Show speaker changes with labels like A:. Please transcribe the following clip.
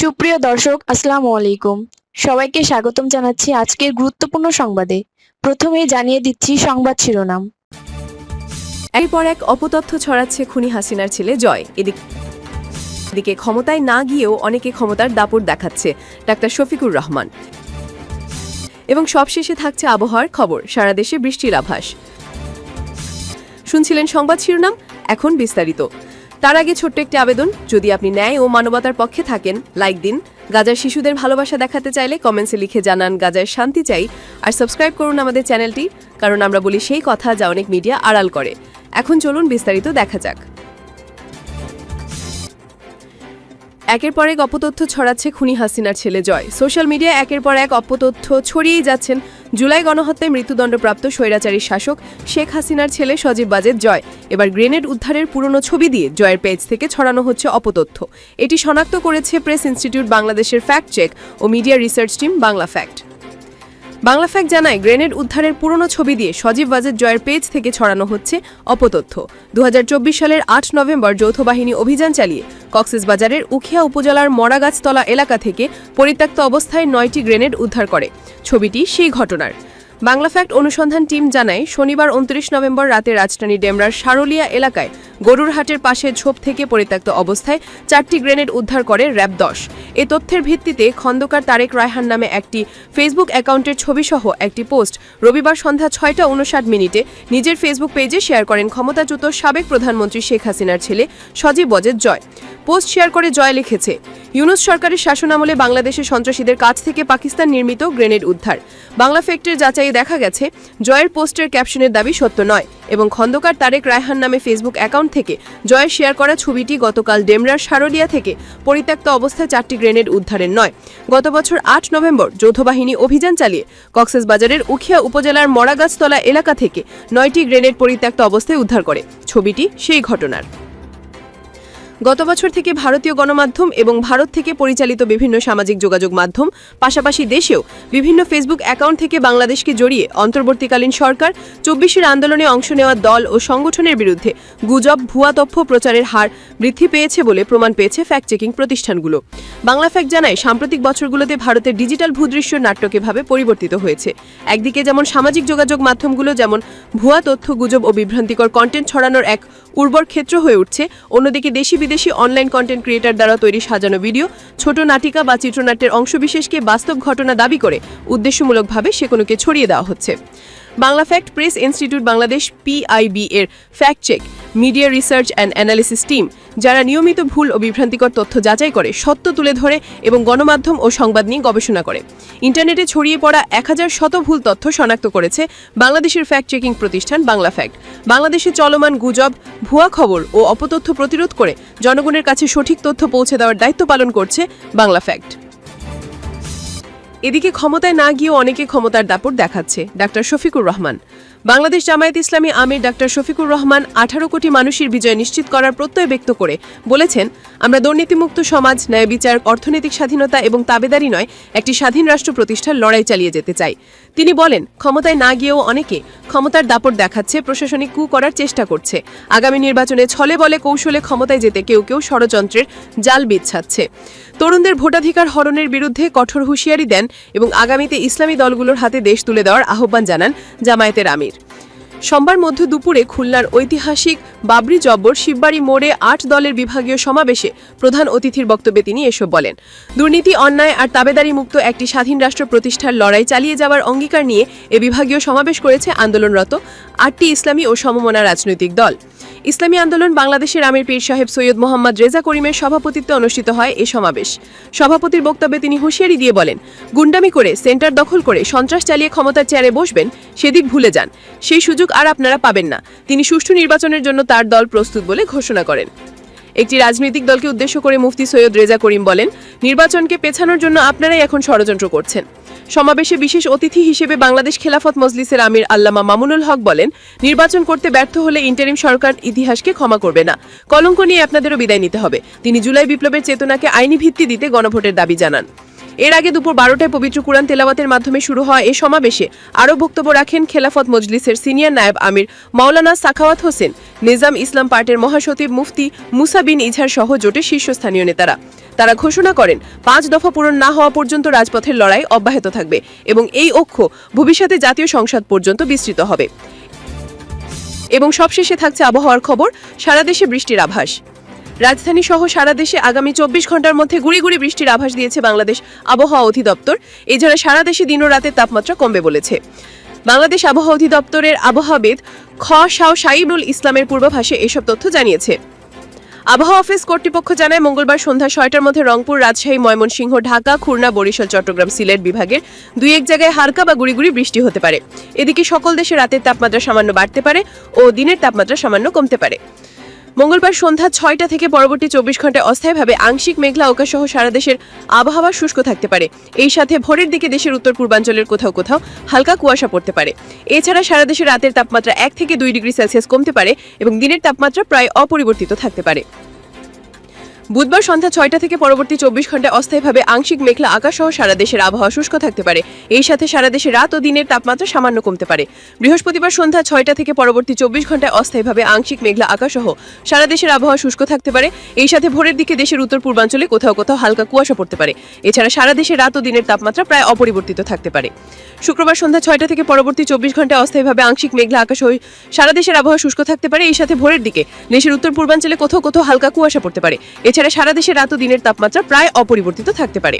A: সুপ্রিয় দর্শক, আসসালামু আলাইকুম। সবাইকে স্বাগতম জানাচ্ছি আজকের গুরুত্বপূর্ণ সংবাদে। প্রথমেই জানিয়ে দিচ্ছি সংবাদ শিরোনাম।
B: একের পর এক অপতথ্য ছড়াচ্ছে খুনি হাসিনার ছেলে জয়। এদিক এদিকে ক্ষমতায় না গিয়েও অনেকে ক্ষমতার দাপট দেখাচ্ছে ডাক্তার শফিকুর রহমান। এবং সবশেষে থাকছে আবহাওয়ার খবর, সারা দেশে বৃষ্টির আভাস। শুনছিলেন সংবাদ শিরোনাম, এখন বিস্তারিত। তার আগে ছোট্ট একটি আবেদন, যদি আপনি ন্যায় ও মানবতার পক্ষে থাকেন লাইক দিন। গাজার শিশুদের ভালোবাসা দেখাতে চাইলে কমেন্টসে লিখে জানান গাজার শান্তি চাই। আর সাবস্ক্রাইব করুন আমাদের চ্যানেলটি, কারণ আমরা বলি সেই কথা যা অনেক মিডিয়া আড়াল করে। এখন চলুন বিস্তারিত দেখা যাক। একের পর এক অপতথ্য ছড়াচ্ছে খুনি হাসিনার ছেলে জয়। সোশ্যাল মিডিয়ায় একের পর এক অপতথ্য ছড়িয়েই যাচ্ছেন জুলাই গণহত্যায় মৃত্যুদণ্ডপ্রাপ্ত স্বৈরাচারী শাসক শেখ হাসিনার ছেলে সজীব বাজেদ জয়। এবার গ্রেনেড উদ্ধারের পুরনো ছবি দিয়ে জয়ের পেজ থেকে ছড়ানো হচ্ছে অপতথ্য। এটি শনাক্ত করেছে প্রেস ইনস্টিটিউট বাংলাদেশের ফ্যাক্ট চেক ও media research team Bangla fact. Bangla fact জানায়, গ্রেনেড উদ্ধারের পুরনো ছবি দিয়ে সজীব ওয়াজেদ জয়ের পেজ থেকে ছড়ানো হচ্ছে অপতথ্য। দু হাজার চব্বিশ সালের আট নভেম্বর যৌথ বাহিনী অভিযান চালিয়ে কক্সবাজারের উখিয়া উপজেলার মরাগাছতলা এলাকা থেকে পরিত্যক্ত অবস্থায় নয়টি গ্রেনেড উদ্ধার করে। ছবিটি সেই ঘটনার। বাংলা ফ্যাক্ট অনুসন্ধান টিম জানায়, শনিবার উনত্রিশ নভেম্বর রাতে রাজধানী ডেমরার সারলিয়া এলাকায় গরুর হাটের পাশে ঝোপ থেকে পরিত্যক্ত অবস্থায় চারটি গ্রেনেড উদ্ধার করে র্যাব দশ। এ তথ্যের ভিত্তিতে খন্দকার তারেক রায়হান নামে একটি ফেসবুক অ্যাকাউন্টের ছবিসহ একটি পোস্ট রবিবার সন্ধ্যা ছয়টা উনষাট মিনিটে নিজের ফেসবুক পেজে শেয়ার করেন ক্ষমতাচ্যুত সাবেক প্রধানমন্ত্রী শেখ হাসিনার ছেলে সজীব ওয়াজেদ জয়। পোস্ট শেয়ার করে জয় লিখেছে, ইউনুস সরকারের শাসনামলে বাংলাদেশের সন্ত্রাসীদের কাছ থেকে পাকিস্তান নির্মিত গ্রেনেড উদ্ধার। বাংলা ফ্যাক্টের যাচাইয়ে দেখা গেছে, জয়ের পোস্টের ক্যাপশনের দাবি সত্য নয় এবং খন্দকার তারেক রায়হান নামে ফেসবুক অ্যাকাউন্ট থেকে জয়ের শেয়ার করা ছবিটি গতকাল ডেমরার সারলিয়া থেকে পরিত্যক্ত অবস্থায় চারটি গ্রেনেড উদ্ধারের নয়। গত বছর আট নভেম্বর যৌথবাহিনী অভিযান চালিয়ে কক্সবাজারের উখিয়া উপজেলার মরাগাছতলা এলাকা থেকে নয়টি গ্রেনেড পরিত্যক্ত অবস্থায় উদ্ধার করে। ছবিটি সেই ঘটনার। গত বছর থেকে ভারতীয় গণমাধ্যম এবং ভারত থেকে পরিচালিত বিভিন্ন সামাজিক যোগাযোগ মাধ্যম, পাশাপাশি দেশেও বিভিন্ন ফেসবুক অ্যাকাউন্ট থেকে বাংলাদেশকে জড়িয়ে অন্তর্বর্তীকালীন সরকার চব্বিশের আন্দোলনে অংশ নেওয়া দল ও সংগঠনের বিরুদ্ধে গুজব, ভুয়া তথ্য প্রচারের হার বৃদ্ধি পেয়েছে বলে প্রমাণ পেয়েছে ফ্যাক্ট চেকিং প্রতিষ্ঠানগুলো। বাংলা ফ্যাক্ট জানায়, সাম্প্রতিক বছরগুলোতে ভারতের ডিজিটাল ভূদৃশ্য নাট্যকেভাবে পরিবর্তিত হয়েছে। একদিকে যেমন সামাজিক যোগাযোগ মাধ্যমগুলো যেমন ভুয়া তথ্য, গুজব ও বিভ্রান্তিকর কন্টেন্ট ছড়ানোর এক উর্বর ক্ষেত্র হয়ে উঠছে, অন্যদিকে দেশি বিদেশি অনলাইন কন্টেন্ট ক্রিয়েটার দ্বারা তৈরি সাজানো ভিডিও ছোট নাটিকা বা চিত্রনাট্যের অংশবিশেষকে বাস্তব ঘটনা দাবি করে উদ্দেশ্যমূলকভাবে সে কোনোকে ছড়িয়ে দেওয়া হচ্ছে। Bangla fact press institute Bangladesh PIB এর fact check media research and analysis team যারা নিয়মিত ভুল ও বিভ্রান্তিকর তথ্য যাচাই করে, সত্য তুলে ধরে এবং গণমাধ্যম ও সংবাদ নিয়ে গবেষণা করে। ইন্টারনেটে ছড়িয়ে পড়া এক হাজার শত ভুল তথ্য শনাক্ত করেছে বাংলাদেশের ফ্যাক্ট চেকিং প্রতিষ্ঠান বাংলা ফ্যাক্ট বাংলাদেশে চলমান গুজব, ভুয়া খবর ও অপতথ্য প্রতিরোধ করে জনগণের কাছে সঠিক তথ্য পৌঁছে দেওয়ার দায়িত্ব পালন করছে বাংলা ফ্যাক্ট এদিকে ক্ষমতায় না গিয়েও অনেকে ক্ষমতার দাপট দেখাচ্ছে, ডাক্তার শফিকুর রহমান। বাংলাদেশ জামায়াত ইসলামী আমির ডাক্তার শফিকুর রহমান আঠারো কোটি মানুষের বিজয় নিশ্চিত করার প্রত্যয় ব্যক্ত করে বলেছেন, আমরা দুর্নীতিমুক্ত সমাজ, ন্যায় বিচার, অর্থনৈতিক স্বাধীনতা এবং তাবেদারি নয়, একটি স্বাধীন রাষ্ট্র প্রতিষ্ঠার লড়াই চালিয়ে যেতে চাই। তিনি বলেন, ক্ষমতায় না গিয়েও অনেকে ক্ষমতার দাপট দেখাচ্ছে, প্রশাসনিক কু করার চেষ্টা করছে। আগামী নির্বাচনে ছলে বলে কৌশলে ক্ষমতায় যেতে কেউ কেউ ষড়যন্ত্রের জাল বিছাচ্ছে। তরুণদের ভোটাধিকার হরণের বিরুদ্ধে কঠোর হুঁশিয়ারি দেন এবং আগামীতে ইসলামী দলগুলোর হাতে দেশ তুলে দেওয়ার আহ্বান জানান জামায়াতের আমির। সোমবার মধ্য দুপুরে খুলনার ঐতিহাসিক বাবরি জব্বর শিববাড়ি মোড়ে আট দলের বিভাগীয় সমাবেশে প্রধান অতিথির বক্তব্যে তিনি এসব বলেন। দুর্নীতি, অন্যায় আর তাবেদারি মুক্ত একটি স্বাধীন রাষ্ট্র প্রতিষ্ঠার লড়াই চালিয়ে যাওয়ার অঙ্গীকার নিয়ে এ বিভাগীয় সমাবেশ করেছে আন্দোলনরত আটটি ইসলামী ও সমমনা রাজনৈতিক দল। ইসলামী আন্দোলন বাংলাদেশের আমির পীর সাহেব সৈয়দ মোহাম্মদ রেজা করিমের সভাপতিত্বে অনুষ্ঠিত হয় এ সমাবেশ। সভাপতির বক্তব্যে তিনি হুঁশিয়ারি দিয়ে বলেন, গুন্ডামি করে, সেন্টার দখল করে, সন্ত্রাস চালিয়ে ক্ষমতার চেয়ারে বসবেন, সেদিক ভুলে যান। সেই সুযোগ আর আপনারা পাবেন না। তিনি সুষ্ঠু নির্বাচনের জন্য তার দল প্রস্তুত বলে ঘোষণা করেন। একটি রাজনৈতিক দলকে উদ্দেশ্য করে মুফতি সৈয়দ রেজা করিম বলেন, নির্বাচনকে পেছানোর জন্য আপনারাই এখন ষড়যন্ত্র করছেন। সমাবেশে বিশেষ অতিথি হিসেবে বাংলাদেশ খেলাফত মজলিসের আমির আল্লামা মামুনুল হক বলেন, নির্বাচন করতে ব্যর্থ হলে ইন্টারিম সরকার ইতিহাসকে ক্ষমা করবে না। কলঙ্ক নিয়ে আপনাদেরও বিদায় নিতে হবে। তিনি জুলাই বিপ্লবের চেতনাকে আইনি ভিত্তি দিতে গণভোটের দাবি জানান। এর আগে দুপুর বারোটায় পবিত্র কুরআন তেলাওয়াতের মাধ্যমে শুরু হওয়া এ সমাবেশে আরও বক্তব্য রাখেন খেলাফত মজলিসের সিনিয়র নায়েব আমির, মাওলানা সাখাওয়াত হোসেন, নিজাম ইসলাম পার্টির মহাসচিব মুফতি মুসা বিন ইঝার সহ জোটের শীর্ষস্থানীয় নেতারা। তারা ঘোষণা করেন, পাঁচ দফা পূরণ না হওয়া পর্যন্ত রাজপথের লড়াই অব্যাহত থাকবে এবং এই অক্ষ ভবিষ্যতে জাতীয় সংসদ পর্যন্ত বিস্তৃত হবে। এবং সবশেষে থাকছে আবহাওয়ার খবর, সারা দেশে বৃষ্টির আভাস। রাজধানী সহ সারা দেশে আগামী চব্বিশ ঘণ্টার মধ্যে গুড়ি গুড়ি বৃষ্টির আভাস দিয়েছে বাংলাদেশ আবহাওয়া অধিদপ্তর। এছাড়া সারা দেশে দিন ও তাপমাত্রা কমবে বলেছে। বাংলাদেশ আবহাওয়া অধিদপ্তরের আবহাওয়াবিদ খ শাও সাইবুল ইসলামের পূর্বাভাসে এসব তথ্য জানিয়েছে। আবহাওয়া অফিস কর্তৃপক্ষ জানায়, মঙ্গলবার সন্ধ্যা ছয়টার মধ্যে রংপুর, রাজশাহী, ময়মনসিংহ, ঢাকা, খুলনা, বরিশাল, চট্টগ্রাম, সিলেট বিভাগের দুই এক জায়গায় হালকা বা গুড়িগুড়ি বৃষ্টি হতে পারে। এদিকে সকল দেশে রাতের তাপমাত্রা সামান্য বাড়তে পারে ও দিনের তাপমাত্রা সামান্য কমতে পারে। মঙ্গলবার সন্ধ্যা ছয়টা থেকে পরবর্তী চব্বিশ ঘন্টায় অস্থায়ীভাবে আংশিক মেঘলা আকাশ সহ সারা দেশের আবহাওয়া শুষ্ক থাকতে পারে। এই সাথে ভোরের দিকে দেশের উত্তর পূর্বাঞ্চলের কোথাও কোথাও হালকা কুয়াশা পড়তে পারে। এছাড়া সারা দেশে রাতের তাপমাত্রা এক থেকে দুই ডিগ্রি সেলসিয়াস কমতে পারে এবং দিনের তাপমাত্রা প্রায় অপরিবর্তিত থাকতে পারে। বুধবার সন্ধ্যা ছয়টা থেকে পরবর্তী চব্বিশ ঘন্টায় অস্থায়ীভাবে আংশিক মেঘলা আকাশ সহ সারা দেশের আবহাওয়া শুষ্ক থাকতে পারে। এই সাথে সারা দেশে রাত ও দিনের তাপমাত্রা সামান্য কমতে পারে। বৃহস্পতিবার সন্ধ্যা ছয়টা থেকে পরবর্তী চব্বিশ ঘন্টায় অস্থায়ীভাবে আংশিক মেঘলা আকাশ সহ সারা দেশের আবহাওয়া শুষ্ক থাকতে পারে। এই সাথে ভোরের দিকে দেশের উত্তর পূর্বাঞ্চলে কোথাও কোথাও হালকা কুয়াশা পড়তে পারে। এছাড়া সারা দেশে রাত ও দিনের তাপমাত্রা প্রায় অপরিবর্তিত থাকতে পারে। শুক্রবার সন্ধ্যা ছয়টা থেকে পরবর্তী চব্বিশ ঘন্টায় অস্থায়ীভাবে আংশিক মেঘলা আকাশ হয়ে সারা দেশের আবহাওয়া শুষ্ক থাকতে পারে। এই সাথে ভোরের দিকে দেশের উত্তর পূর্বাঞ্চলে কোথাও কোথাও হালকা কুয়াশা পড়তে পারে। এছাড়া সারা দেশে রাত ও দিনের তাপমাত্রা প্রায় অপরিবর্তিত থাকতে পারে।